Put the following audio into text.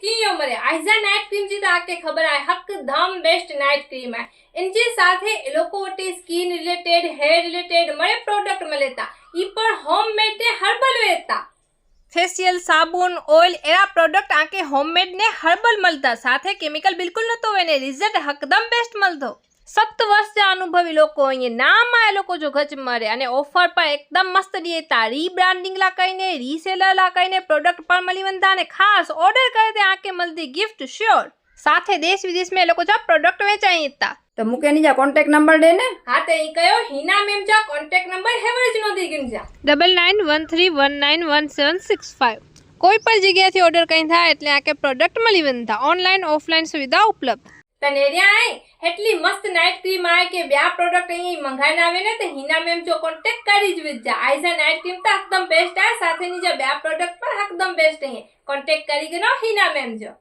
कीअं मरे આઈઝા night cream जी तव्हांखे ख़बर आहे હકદમ બેસ્ટ નાઇટ ક્રીમ आहे इन જે સાથે એ લોકો વટે સ્કિન રિલેટેડ હેર રિલેટેડ મળે પ્રોડક્ટ મળે તા ઈ પણ હોમમેડ ને હર્બલ વેચતા ફેશિયલ સાબુન ઓઇલ એવા પ્રોડક્ટ આંકે હોમમેડ ને હર્બલ મળતા સાથે કેમિકલ બિલકુલ નતો હોય ને રિઝલ્ટ હકદમ બેસ્ટ મળતો સત્ત વર્ષ અનુભવી લોકો અહીંયા નામાં એ લોકો જો ગજ મરે અને ઓફર પણ એકદમ મસ્ત દીતા રીબ્રાન્ડિંગ લા કહીને રીસેલર લા કહીને પ્રોડક્ટ પણ મળી વંતા અને ખાસ ઓર્ડર કરે તે આંકે મળતી ગિફ્ટ શ્યોર સાથે દેશ વિદેશમાં એ લોકો જા પ્રોડક્ટ વેચાઈ હતા તો મૂકે ની જા કોન્ટેક્ટ નંબર દે ને હા તો એ કયો હિના મેમ જા કોન્ટેક્ટ નંબર હેવર જ નોંધી ગઈ જા double nine one three one nine one seven six five કોઈ પણ જગ્યાએથી ઓર્ડર કંઈ થાય એટલે આ કે પ્રોડક્ટ મળી વંતા ઓનલાઈન ઓફલાઈન સુવિધા ઉપલબ્ધ તને રહ્યા એટલી મસ્ત નાઇટ ક્રીમ આવે કે બે પ્રોડક્ટ અહીં મંગાઈને આવે ને તો હિના મેમ જો કોન્ટેક્ટ કરી જ વિજા આઈઝા નાઇટ ક્રીમ તો એકદમ બેસ્ટ આવે સાથેની જે બે પ્રોડક્ટ પણ એકદમ બેસ્ટ અહીં કોન્ટેક્ટ કરી ગયો હિના મેમ જો.